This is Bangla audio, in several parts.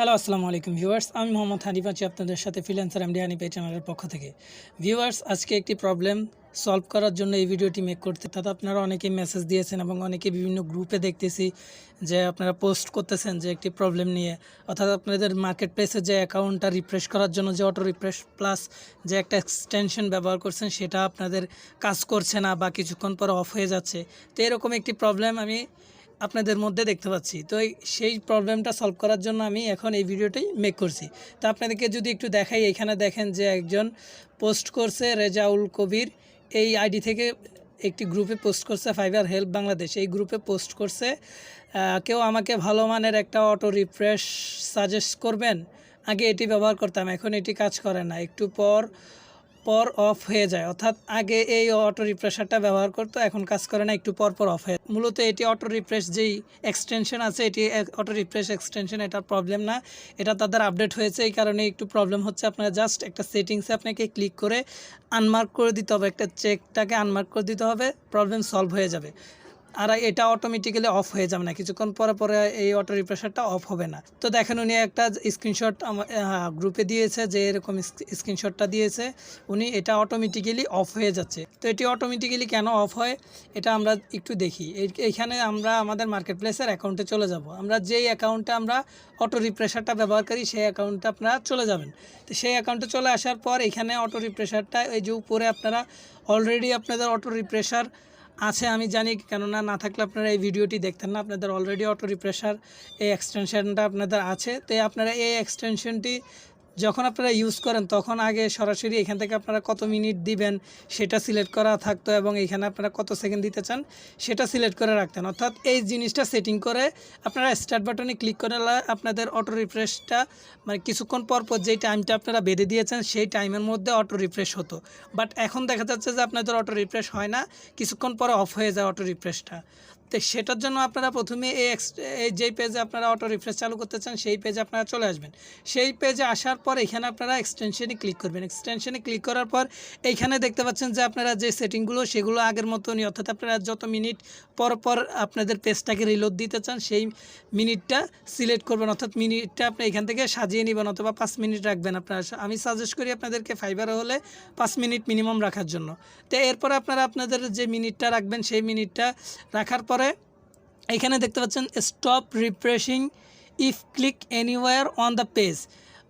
হ্যালো আসসালামু আলাইকুম ভিউয়ার্স আমি মোহাম্মদ হানিফ আছি আপনাদের সাথে ফ্রিল্যান্সার এমডি হানিফ এই চ্যানেলের পক্ষ থেকে। ভিউয়ার্স আজকে একটি প্রবলেম সলভ করার জন্য এই ভিডিওটি মেক করতে। তাতে আপনারা অনেকেই মেসেজ দিয়েছেন এবং অনেকে বিভিন্ন গ্রুপে দেখতেছি যে আপনারা পোস্ট করতেছেন যে একটি প্রবলেম নিয়ে। অর্থাৎ আপনাদের মার্কেট প্লেসে যে অ্যাকাউন্টটা রিফ্রেশ করার জন্য যে অটো রিফ্রেশ প্লাস যে একটা এক্সটেনশন ব্যবহার করছেন, সেটা আপনাদের কাজ করছে না বা কিছুক্ষণ পর অফ হয়ে যাচ্ছে। তো এরকম একটি প্রবলেম আমি আপনাদের মধ্যে দেখতে পাচ্ছি। তো সেই প্রবলেমটা সলভ করার জন্য আমি এখন এই ভিডিওটাই মেক করছি। তো আপনাদেরকে যদি একটু দেখাই, এখানে দেখেন যে একজন পোস্ট করছে রেজাউল কবির। এই আইডি থেকে একটি গ্রুপে পোস্ট করছে ফাইবার হেল্প বাংলাদেশ এই গ্রুপে পোস্ট করছে কেউ আমাকে ভালো মানের একটা অটো রিফ্রেশ সাজেস্ট করবেন? আগে এটি ব্যবহার করতাম, এখন এটি কাজ করে না। একটু পর পর অফ হয়ে যায়। অর্থাৎ আগে এই অটো রিফ্রেশারটা ব্যবহার করতো, এখন কাজ করে না, একটু পর পর অফ হয়ে মূলত এটি অটো রিফ্রেশ যেই এক্সটেনশন আছে, এটি অটো রিফ্রেশ এক্সটেনশন এটা প্রবলেম না। এটা তাদের আপডেট হয়েছে, এই কারণে একটু প্রবলেম হচ্ছে। আপনারা জাস্ট একটা সেটিংসে আপনাকে ক্লিক করে আনমার্ক করে দিতে হবে, একটা চেকটাকে আনমার্ক করে দিতে হবে প্রবলেম সলভ হয়ে যাবে। আর এটা অটোমেটিক্যালি অফ হয়ে যাবে না। কিছুক্ষণ পরে পরে এই অটো রিপ্রেশারটা অফ হবে না। তো দেখেন, উনি একটা স্ক্রিনশট গ্রুপে দিয়েছে যে এরকম স্ক্রিনশটটা দিয়েছে। উনি এটা অটোমেটিক্যালি অফ হয়ে যাচ্ছে। তো এটি অটোমেটিক্যালি কেন অফ হয়, এটা আমরা একটু দেখি। এই- এইখানে আমরা আমাদের মার্কেট প্লেসের অ্যাকাউন্টে চলে যাব। আমরা যেই অ্যাকাউন্টে আমরা অটো রিপ্রেশারটা ব্যবহার করি, সেই অ্যাকাউন্টে আপনারা চলে যাবেন। তো সেই অ্যাকাউন্টে চলে আসার পর এখানে অটো রিপ্রেশারটা এই যে উপরে আপনারা অলরেডি আপনাদের অটো রিপ্রেশার আছে, আমি জানি, কেননা না থাকলে আপনারা এই ভিডিওটি দেখতেন না। আপনাদের অলরেডি অটো রিপ্রেশার এই এক্সটেনশনটা আপনাদের আছে। তো আপনারা এই এক্সটেনশনটি যখন আপনারা ইউজ করেন, তখন আগে সরাসরি এখান থেকে আপনারা কত মিনিট দিবেন, সেটা সিলেক্ট করা থাকতো এবং এখানে আপনারা কত সেকেন্ড দিতে চান, সেটা সিলেক্ট করে রাখতেন। অর্থাৎ এই জিনিসটা সেটিং করে আপনারা স্টার্ট বাটনে ক্লিক করে আপনাদের অটো রিফ্রেশটা মানে কিছুক্ষণ পর পর যেই টাইমটা আপনারা বেঁধে দিয়েছেন, সেই টাইমের মধ্যে অটো রিফ্রেশ হতো। বাট এখন দেখা যাচ্ছে যে আপনাদের অটো রিফ্রেশ হয় না, কিছুক্ষণ পরে অফ হয়ে যায় অটো রিফ্রেশটা তো সেটার জন্য আপনারা প্রথমে এই যেই পেজে আপনারা অটো রিফ্রেশ চালু করতে চান, সেই পেজে আপনারা চলে আসবেন। সেই পেজে আসার পর এখানে আপনারা এক্সটেনশনে ক্লিক করবেন। এক্সটেনশনে ক্লিক করার পর এইখানে দেখতে পাচ্ছেন যে আপনারা যে সেটিংগুলো সেগুলো আগের মতনই, অর্থাৎ আপনারা যত মিনিট পর পর আপনাদের পেজটাকে রিলোড দিতে চান, সেই মিনিটটা সিলেক্ট করবেন। অর্থাৎ মিনিটটা আপনি এখান থেকে সাজিয়ে নেবেন অথবা পাঁচ মিনিট রাখবেন আপনারা। আমি সাজেস্ট করি আপনাদেরকে ফাইবারে হলে পাঁচ মিনিট মিনিমাম রাখার জন্য। তো এরপরে আপনারা আপনাদের যে মিনিটটা রাখবেন, সেই মিনিটটা রাখার পরে এখানে দেখতে পাচ্ছেন stop refreshing if click anywhere on the page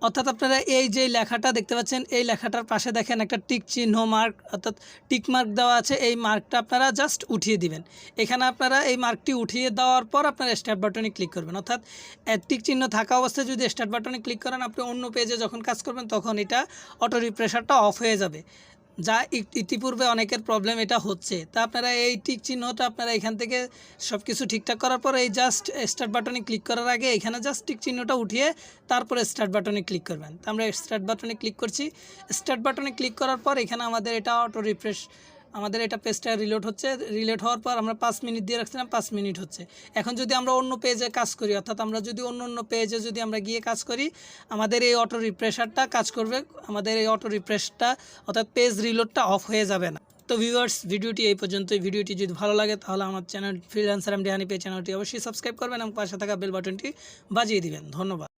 অর্থাৎ আপনারা এই যে লেখাটা দেখতে পাচ্ছেন, এই লেখাটার পাশে দেখেন একটা টিক চিহ্ন মার্ক অর্থাৎ টিক মার্ক দেওয়া আছে, এই মার্কটা আপনারা জাস্ট উঠিয়ে দিবেন। এখানে আপনারা এই মার্কটি উঠিয়ে দেওয়ার পর আপনারা স্টার্ট বাটনে ক্লিক করবেন। অর্থাৎ টিক চিহ্ন থাকা অবস্থায় যদি স্টার্ট বাটনে ক্লিক করেন, আপনি অন্য পেজে যখন কাজ করবেন, তখন এটা অটো রিপ্রেশারটা অফ হয়ে যাবে। যা ইতিপূর্বে অনেকের প্রবলেম এটা হচ্ছে। তা আপনারা এই টিক চিহ্নটা আপনারা এখান থেকে সব কিছু ঠিকঠাক করার পর এই জাস্ট স্টার্ট বাটনে ক্লিক করার আগে এখানে জাস্ট টিক চিহ্নটা উঠিয়ে তারপরে স্টার্ট বাটনে ক্লিক করবেন। তো আমরা স্টার্ট বাটনে ক্লিক করছি। স্টার্ট বাটনে ক্লিক করার পর এখানে আমাদের এটা অটো রিফ্রেশ আমাদের এটা পেজটা রিলোড হচ্ছে রিলোড হওয়ার পর আমরা পাঁচ মিনিট দিয়ে রাখছিলাম, পাঁচ মিনিট হচ্ছে। এখন যদি আমরা অন্য পেজে কাজ করি, অর্থাৎ আমরা যদি অন্য অন্য পেজে যদি আমরা গিয়ে কাজ করি, আমাদের এই অটো রিফ্রেশারটা কাজ করবে, আমাদের এই অটো রিফ্রেশটা অর্থাৎ পেজ রিলোডটা অফ হয়ে যাবে না। তো ভিউয়ার্স ভিডিওটি এই পর্যন্তই। ভিডিওটি যদি ভালো লাগে, তাহলে আমার চ্যানেল ফ্রিল্যান্সার এম ডিহানি পে চ্যানেলটি অবশ্যই সাবস্ক্রাইব করবেন এবং পাশে থাকা বেল বাটনটি বাজিয়ে দিবেন। ধন্যবাদ।